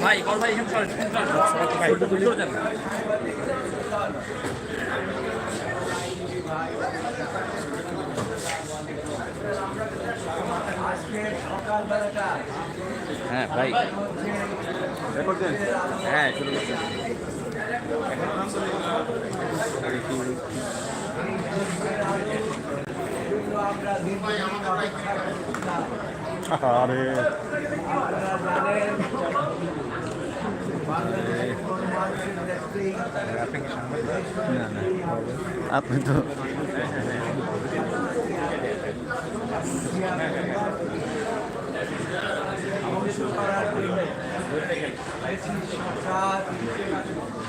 ভাই কল ভাই এখানে চলে ভাই চলে যান। হ্যাঁ ভাই। হ্যাঁ শুরু কিন্তু আমরা দীর্ঘদিন অপেক্ষা করছিলাম আরে। আপনি তো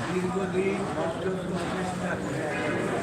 দীর্ঘদিন পর্যন্ত চেষ্টা করে আসছে।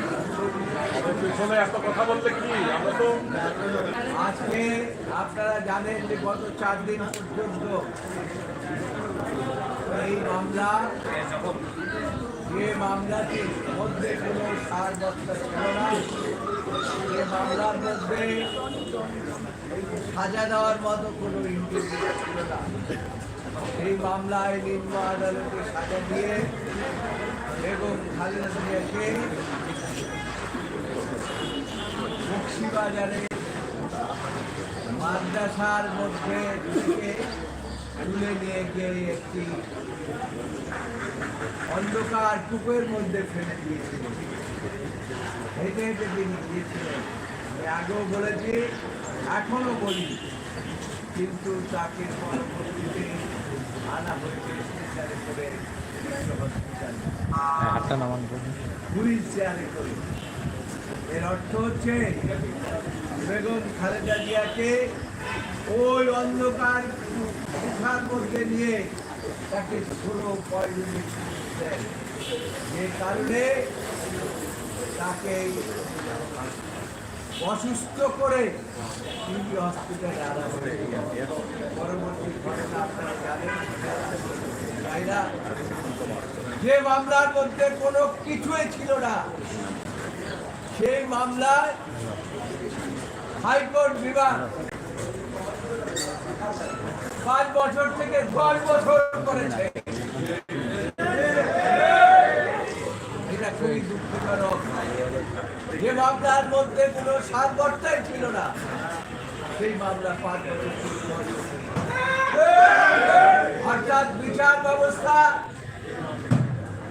আজকে আপনারা জানেন যে গত চার দিন পর্যন্ত এই মামলা যে মামলাটির মধ্যে কোনো সারবত্তা ছিল না। যে মামলার মধ্যে সাজা দেওয়ার মতো কোনো ইন্টারভিউ ছিল না। এই মামলায় নিম্ন আদালতে সাজা দিয়ে এবং খালেদা জিয়াকে বক্সিবাজারে মাদ্রাসার মধ্যে তুলে নিয়ে গিয়ে একটি অন্ধকার কূপের মধ্যে ফেলে দিয়েছিলেন। হেঁটে হেঁটে তিনি গিয়েছিলেন। আগেও বলেছি এখনও বলি কিন্তু তাকে পরবর্তীতে আনা হয়েছে স্পেশালে করে হসপিটালে হুইল চেয়ারে করে এর অর্থ হচ্ছে বেগম খালেদা জিয়াকে ওই অন্ধকার গুহার মধ্যে নিয়ে তাকে ষোলো দেয়। যে কারণে তাকে অসুস্থ করে তিনি হসপিটালে আনা হয়েছে। পরবর্তী ঘটনা আপনারা জানেন। ভাইরা যে মামলার মধ্যে কোনো কিছুই ছিল না। সেই মামলায় হাইকোর্ট বিভাগ পাঁচ বছর থেকে দশ বছর করেছে। যে মামলার মধ্যে কোনো সাত সারবর্তাই ছিল না, সেই মামলা পাঁচ বছর। অর্থাৎ বিচার ব্যবস্থা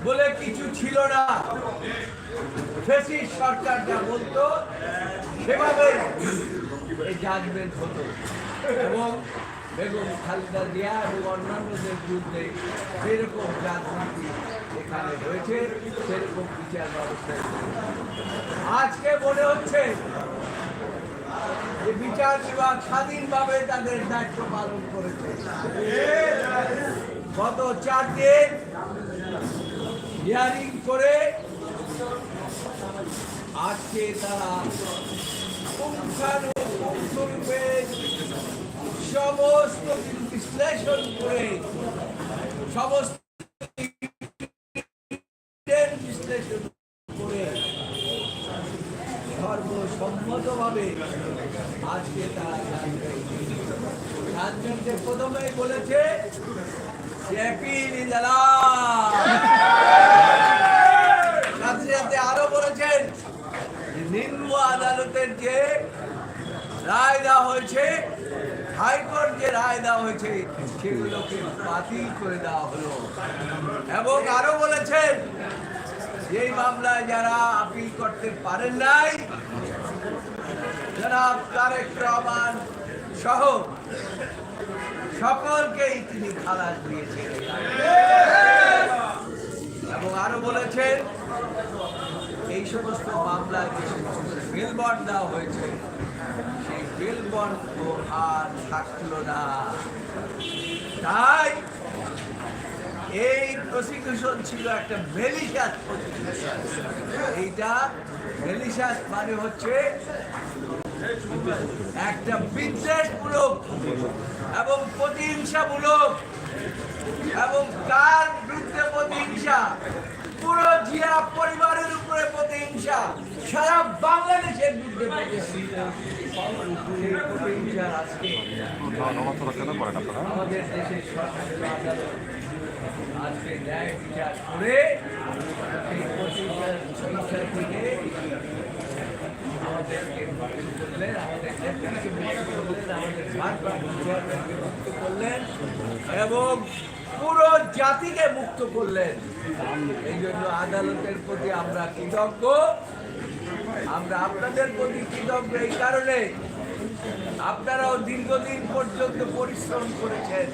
বলে কিছু ছিল না। ফেসিস সরকার যা বলতো, সেভাবে এই জাজমেন্ট হতো। এবং বেগম খালেদা জিয়া এবং অন্যান্যদের বিরুদ্ধে যেরকম রাজনীতি এখানে হয়েছে, সেরকম বিচার ব্যবস্থা আজকে মনে হচ্ছে যে বিচার বিভাগ স্বাধীনভাবে তাদের দায়িত্ব পালন করেছে। গত চার দিন হিয়ারিং করে আজকে তারা পুঙ্খানুপুঙ্খরূপে সমস্ত বিশ্লেষণ করে সমস্ত বিশ্লেষণ করে সর্বসম্মতভাবে আজকে তারা জানতে প্রথমেই বলেছে যে অ্যাপিল ইজ সাথে সাথে আরও বলেছেন যে নিম্ন আদালতের যে রায় দেওয়া হয়েছে হাইকোর্ট যে রায় হয়েছে সেগুলোকে বাতিল করে দেওয়া হলো। এবং আরও বলেছেন, এই মামলায় যারা আপিল করতে পারেন নাই, জনাব তারেক রহমান সহ সকলকেই তিনি খালাস দিয়েছেন। এবং আরও বলেছেন সমস্ত মামলায় যে সমস্ত বিল বন্ড দেওয়া হয়েছে। সেই বিল বন্ড আর থাকল না। তাই এই প্রসিকিউশন ছিল একটা মেলিশাস এইটা মেলিশাস মানে হচ্ছে একটা বিদ্বেষমূলক এবং প্রতিহিংসামূলক এবং কার বিরুদ্ধে প্রতিহিংসা। পুরো জিয়া পরিবারের উপরে প্রতিহিংসা সারা বাংলাদেশের বিরুদ্ধে আজকে ন্যায় বিচার করে এই প্রতিহিংসার হিংসা থেকে আমাদের চেয়ারম্যানকে মুক্ত করলেন এবং পুরো জাতিকে মুক্ত করলেন। এই জন্য আদালতের প্রতি আমরা কৃতজ্ঞ। আমরা আপনাদের প্রতি কৃতজ্ঞ এই কারণে। আপনারাও দীর্ঘদিন পর্যন্ত পরিশ্রম করেছেন।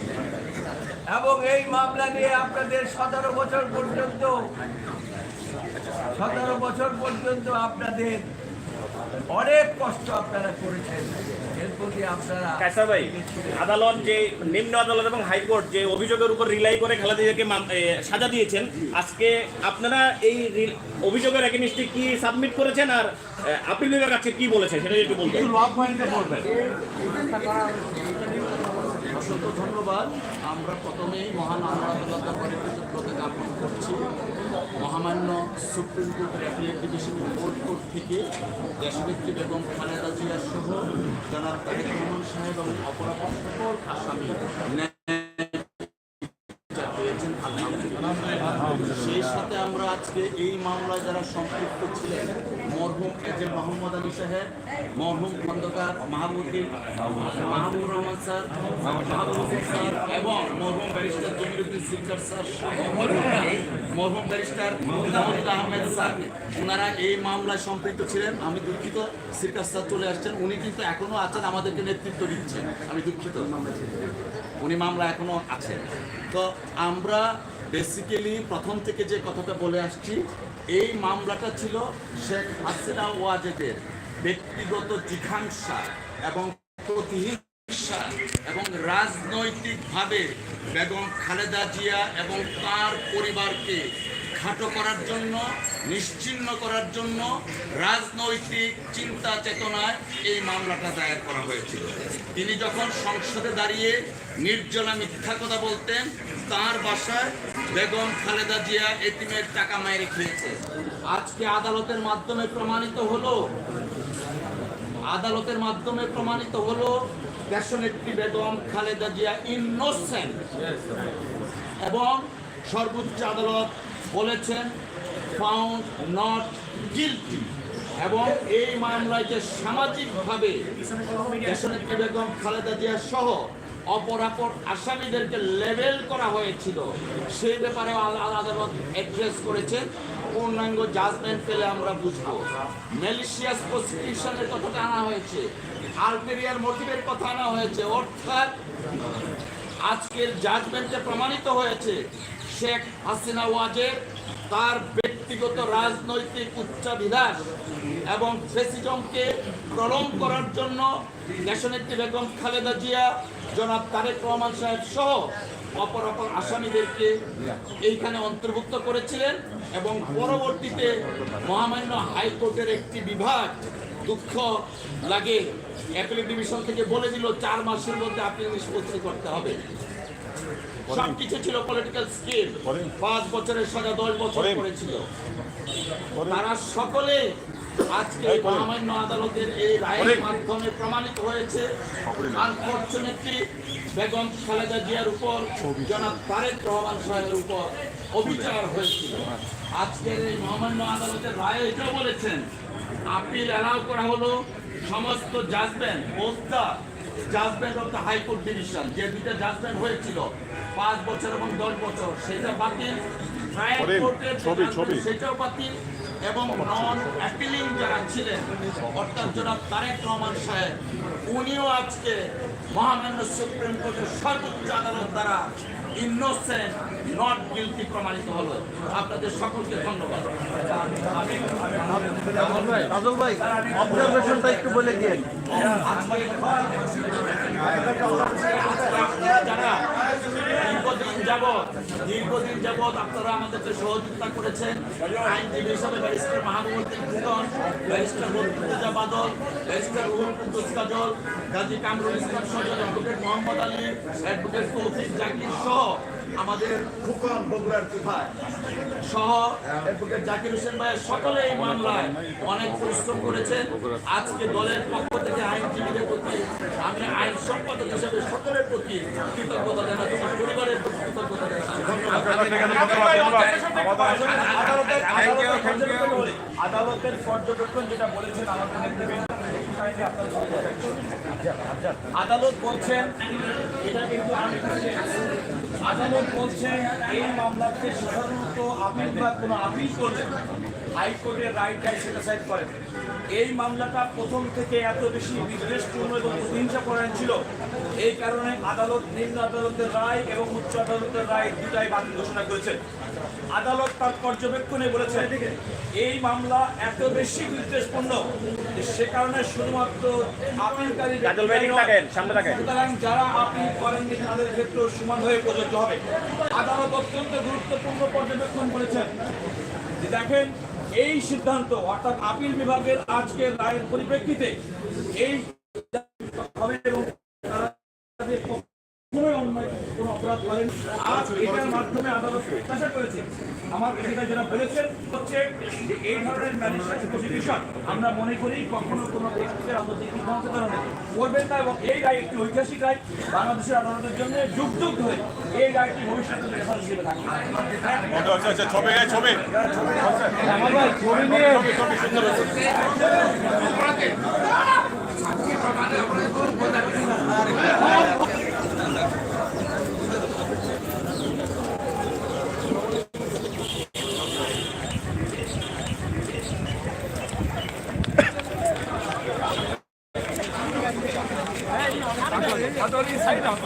এবং এই মামলা নিয়ে আপনাদের সতেরো বছর পর্যন্ত, সতেরো বছর পর্যন্ত আপনাদের অনেক কষ্ট আপনারা করেছেন। কায়সার ভাই আদালত যে নিম্ন আদালত এবং হাইকোর্ট যে অভিযোগের উপর রিলাই করে খালেদা জিয়াকে মাম- এ, সাজা দিয়েছেন আজকে আপনারা এই অভিযোগের এগেনিস্টে কি সাবমিট করেছেন আর আপিল বিভাগ আজকে কি বলেছে সেটা একটু বলবেন। অসংখ্য ধন্যবাদ। আমরা প্রথমেই মহান আল্লাহ আদালত দরবারে কৃতজ্ঞতা জ্ঞাপন করছি। মহামান্য সুপ্রিম কোর্টের অ্যাপিলেট ডিভিশন কোর্ট কোর্ট থেকে দেশনেত্রী বেগম খালেদা জিয়া সহ জনাব তারেক রহমান সাহেব এবং অপরাপর সকল আসামি সেই সাথে আমরা আজকে এই মামলায় যারা সম্পৃক্ত ছিলেন, মরহুম এজেন্ট মোহাম্মদ আলী সাহেব, মরহুম খন্দকার মাহমুদ্দিন মাহবুবুর রহমান স্যার মাহবুবুর স্যার এবং মরহুম ব্যারিস্টার জমিরুদ্দিন সিকদার স্যার মরহুম ব্যারিস্টার মুজামুল আহমেদ স্যার। ওনারা এই মামলায় সম্পৃক্ত ছিলেন। আমি দুঃখিত, সিকদার স্যার চলে আসছেন। উনি কিন্তু এখনও আছেন, আমাদেরকে নেতৃত্ব দিচ্ছেন। আমি দুঃখিত। উনি মামলা এখনও আছেন। তো আমরা বেসিক্যালি প্রথম থেকে যে কথাটা বলে আসছি, এই মামলাটা ছিল শেখ হাসিনা ওয়াজেদের ব্যক্তিগত জিঘাংসা এবং প্রতিহিংসা এবং রাজনৈতিকভাবে বেগম খালেদা জিয়া এবং তার পরিবারকে খাটো করার জন্য নিশ্চিহ্ন করার জন্য রাজনৈতিক চিন্তা চেতনায় এই মামলাটা দায়ের করা হয়েছিল। তিনি যখন সংসদে দাঁড়িয়ে নির্জলা মিথ্যা কথা বলতেন তার বাসায় বেগম খালেদা জিয়া এতিমের টাকা মায়ের খেয়েছে। আজকে আদালতের মাধ্যমে প্রমাণিত হলো, আদালতের মাধ্যমে প্রমাণিত হলো দেশনেত্রী বেগম খালেদা জিয়া ইনোসেন্ট এবং সর্বোচ্চ আদালত বলেছেন ফাউন্ড নট গিলটি এবং এই মামলায় যে সামাজিকভাবে দেশনেত্রী বেগম খালেদা জিয়া সহ অপরাপর আসামিদেরকে লেবেল করা হয়েছিল। সেই ব্যাপারে আদালত অ্যাড্রেস করেছেন পূর্ণাঙ্গ জাজমেন্ট পেলে আমরা বুঝব। ম্যালিশিয়াস প্রসিকিউশনের কথাটা আনা হয়েছে। আলবেরিয়ার মোটিভের কথা আনা হয়েছে। অর্থাৎ আজকের জাজমেন্টে প্রমাণিত হয়েছে, শেখ হাসিনা ওয়াজের তার ব্যক্তিগত রাজনৈতিক উচ্চাভিলাষ এবং ফেসিজমকে প্রলম করার জন্য দেশনেত্রী বেগম খালেদা জিয়া জনাব তারেক রহমান সাহেব সহ অপর অপর আসামিদেরকে এইখানে অন্তর্ভুক্ত করেছিলেন এবং পরবর্তীতে মহামান্য হাইকোর্টের একটি বিভাগ দুঃখ লাগে অ্যাপিলেট ডিভিশন থেকে বলে দিল চার মাসের মধ্যে আপিল নিষ্পত্তি করতে হবে। সবকিছু ছিল পলিটিক্যাল স্কিম পাঁচ বছরের সাজা দশ বছর করেছিল তারা সকলে আজকে মহামান্য আদালতের এই রায়ের মাধ্যমে প্রমাণিত হয়েছে আনফর্চুনেটলি বেগম খালেদা জিয়ার উপর জনাব তারেক রহমান সাহেবের উপর অবিচার হয়েছিল। আজকের এই মহামান্য আদালতের রায়ে এটাও বলেছেন আপিল অ্যালাউ করা হলো সমস্ত judgment ওস্তা judgment of the high court division যে দুইটা জাজমেন্ট হয়েছিল পাঁচ বছর এবং দশ বছর সেটা বাতিল। ট্রায়াল কোর্টের। সেটাও বাতিল। এবং নন অ্যাপিলিং যারা ছিলেন অর্থাৎ জনাব তারেক রহমান সাহেব উনিও আজকে মহামান্য সুপ্রিম কোর্টের সর্বোচ্চ আদালত দ্বারা ইনোসেন্ট নট গিলটি প্রমাণিত হলো। আপনাদের সকলকে ধন্যবাদ। রাজল ভাই অবজারভেশনটা একটু বলে দিন যারা যাবৎ, দীর্ঘদিন যাবৎ আপনারা আমাদেরকে সহযোগিতা করেছেন। আইনজীবী হিসাবে barrister Mahbubuddin Phukan barrister Badruddoza Badal, barrister Ruhul Quddus Kajal Gazi Kamrul Islam Sajal advocate Mohammad Ali, advocate Taufiq Zakir সহ আমাদের ফুকন বগুড়ার কৃপায় সহ অ্যাডভোকেট জাকির হোসেন ভাইয়ের সকলে এই মামলায় অনেক পরিশ্রম করেছেন। আজকে দলের পক্ষ থেকে আইনজীবীদের প্রতি আমি আইন সম্পাদক হিসেবে সকলের প্রতি কৃতজ্ঞতা জানাচ্ছি পরিবারের প্রতি কৃতজ্ঞতা জানাচ্ছি আদালতের পর্যবেক্ষণ যেটা বলেছেন আদালত বলছেন, এটা কিন্তু আদালত বলছেন এই মামলাতে সাধারণত আপিল বা কোনো আপিল করলে হাইকোর্টের রায়টাই সেটা সাইড করেন। এই মামলাটা প্রথম থেকে এত বেশি বিদ্বেষপূর্ণ এবং প্রতিহিংসা পরায়ণ ছিল। এই কারণে আদালত নিম্ন আদালতের রায় এবং উচ্চ আদালতের রায় দুটাই বাতিল ঘোষণা করেছেন। আদালত তার পর্যবেক্ষণে বলেছে এই মামলা এত বেশি বিদ্বেষপূর্ণ সে কারণে শুধুমাত্র আপিলকারী সুতরাং যারা আপিল করেননি তাদের ক্ষেত্রেও হয়ে প্রযোজ্য হবে। আদালত অত্যন্ত গুরুত্বপূর্ণ পর্যবেক্ষণ করেছেন। যে দেখেন এই সিদ্ধান্ত অর্থাৎ আপিল বিভাগের আজকের রায়ের পরিপ্রেক্ষিতে এই হবে এবং তারা তাদের কখনোই অন্যায় কোনো অপরাধ করেন। আজ এটার মাধ্যমে আদালত প্রত্যাশা করেছে। আমার এটা যারা বলেছেন হচ্ছে যে এই ধরনের ম্যাজিস্ট্রেট প্রসিকিউশন আমরা মনে করি কখনো কোনো ব্যক্তির আন্তর্জাতিক সিদ্ধান্তের কারণে করবেন না এবং এই রায় একটি ঐতিহাসিক রায়। বাংলাদেশের আদালতের জন্য যুগ যুগ ধরে এই রায়টি ভবিষ্যতে রেফারেন্স হিসেবে থাকবে। আচ্ছা আচ্ছা ছবি ছবি। Cariin.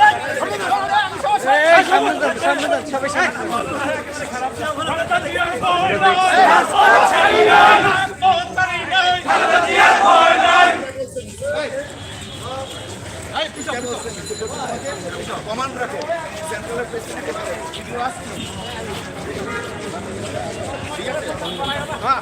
কমান রাখো সেন্ট্রালের প্রেসিডেন্ট ঠিক আছে হ্যাঁ